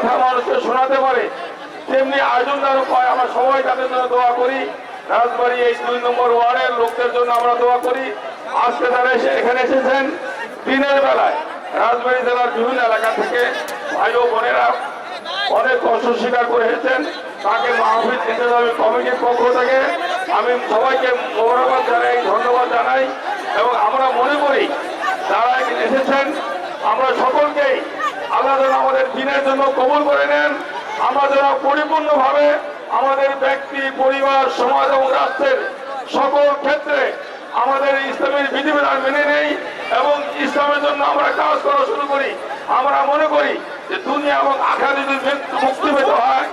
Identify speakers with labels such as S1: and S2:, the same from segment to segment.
S1: কথা মানুষকে শোনাতে পারে। তেমনি আয়োজন যেন পায় আমরা সবাই তাদের জন্য দোয়া করি। রাজবাড়ি এই দুই নম্বর ওয়ার্ডের লোকদের জন্য আমরা দোয়া করি। আজকে তারা এসে এখানে এসেছেন দিনের বেলায়। রাজবাড়ি জেলার বিভিন্ন এলাকা থেকে ভাই ও বোনেরা অনেক কষ্ট স্বীকার করে এসেছেন। তাকে মাহফিল ইন্তজামী কমিটির পক্ষ থেকে। আমি সবাইকে মোবারকবাদ জানাই, ধন্যবাদ জানাই। এবং আমরা মনে করি এখানে এসেছেন, আমরা সকলকেই আল্লাহ যেন আমাদের দিনের জন্য কবুল করে নেন। আমরা যেন পরিপূর্ণভাবে আমাদের ব্যক্তি, পরিবার, সমাজ এবং রাষ্ট্রের সকল ক্ষেত্রে আমাদের ইসলামের বিধিবিধান মেনে নেই এবং ইসলামের জন্য আমরা কাজ করা শুরু করি। আমরা মনে করি যে দুনিয়া এবং আখা যদি মুক্তি পেতে হয়,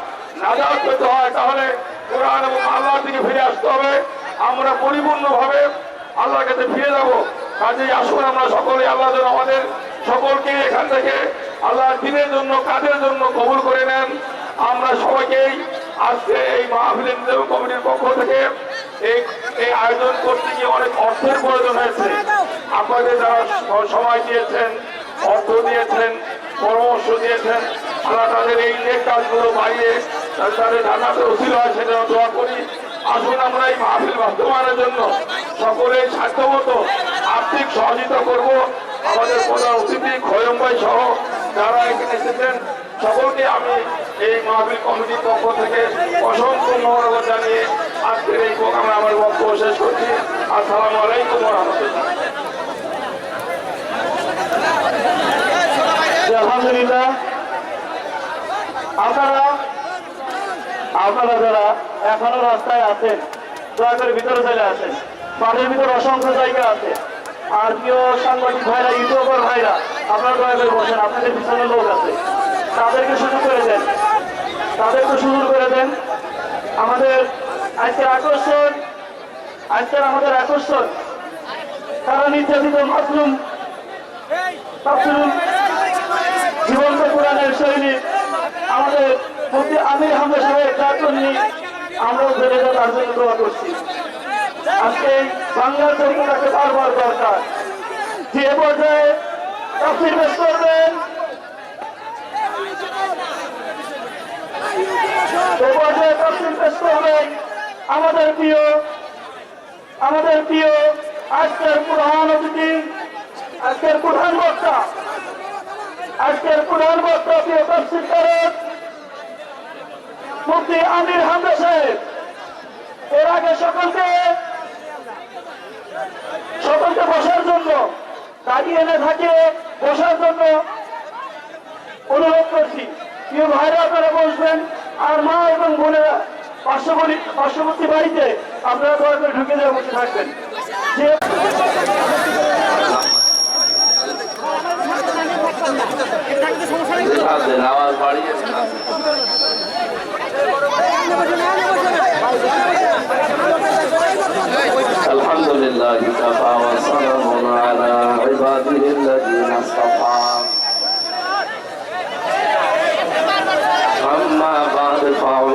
S1: নাজাত পেতে হয়, তাহলে কোরআন এবং আল্লাহর দিকে ফিরে আসতে হবে। আমরা পরিপূর্ণভাবে আল্লাহর কাছে ফিরে যাব। কাজেই আসুন আমরা সকলে আল্লাহ যেন আমাদের সকলকে এখান থেকে আল্লাহর দিনের জন্য, কাজের জন্য কবুল করে নেন। আমরা সবাইকেই আজকে এই মাহফিল কমিটির পক্ষ থেকে এই এই আয়োজন করতে গিয়ে অনেক অর্থের প্রয়োজন হয়েছে। আপনাদের যারা সময় দিয়েছেন, অর্থ দিয়েছেন, পরামর্শ দিয়েছেন আল্লাহ তাদের এই যে কাজগুলো বাইরে, তাদের ঢাকাতে উচিত হয় সেটা দোয়া করি। আসুন আমরা এই মাহফিল বাস্তবায়নের জন্য সকলে সাধ্যমতো আর্থিক সহযোগিতা করব। আমাদের প্রধান অতিথি খয়ম ভাই সহ যারা এখানে এসেছেন, সকলকে আমি এই মাহফিল কমিটির পক্ষ থেকে অসংখ্য মহানগর জানিয়ে আজকের এই প্রোগ্রামে আমার বক্তব্য শেষ করছি। আসসালামু আলাইকুম
S2: আপনারা আপনারা যারা এখনও রাস্তায় আছেন, দয়া ভিতরে চলে আসেন। মাঠের ভিতরে অসংখ্য জায়গা আছে। আর প্রিয় সাংবাদিক ভাইরা, ইউটিউবার ভাইরা, আপনারা দয়া করে বসেন, আপনাদের পিছনে লোক আছে। তাদেরকে সুযোগ করে দেন। তাদেরকে সুযোগ করে দেন। আমাদের আজকের আকর্ষণ, আজকের আমাদের আকর্ষণ, তারা নির্যাতিত মাসরুম জীবন্ত কোরআনের সৈনিক, আমাদের মুফতি আমির হামদা সাহেব তার জন্য আমরাও ফেলে তার জন্য দোয়া করছি। আজকে বাংলার জনতাকে বারবার দরকার। যে পর্যায়ে তাফসির পেশ করবেন। আমাদের প্রিয় আমাদের প্রিয় আজকের প্রধান অতিথি, আজকের প্রধান বক্তা, আজকের প্রধান বক্তা প্রিয় তফসিল করেন মুফতি আমির হামদা সাহেব। এর আগে সকলকে বসার জন্য দাঁড়িয়ে এনে থাকে বসার জন্য অনুরোধ করছি প্রিয় ভাইরা আপনারা বসবেন আর মা এবং বোনেরা পার্শ্ববর্তী পার্শ্ববর্তী বাড়িতে আপনারা দয়া করে ঢুকে যাওয়া বসে থাকবেন যে
S3: আপনাদের আওয়াজ বাড়িয়ে الحمد لله كفى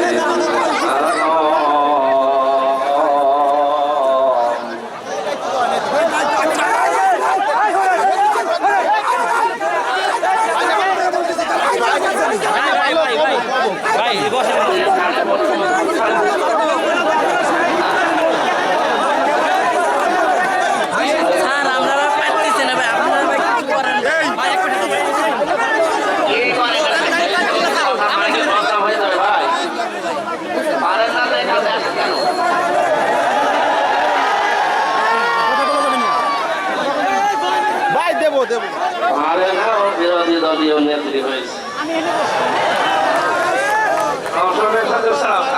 S3: ليلا আরেনাও বিরোধী দলীয় নেত্রী হয়েছে। দর্শনের সাথে সাথে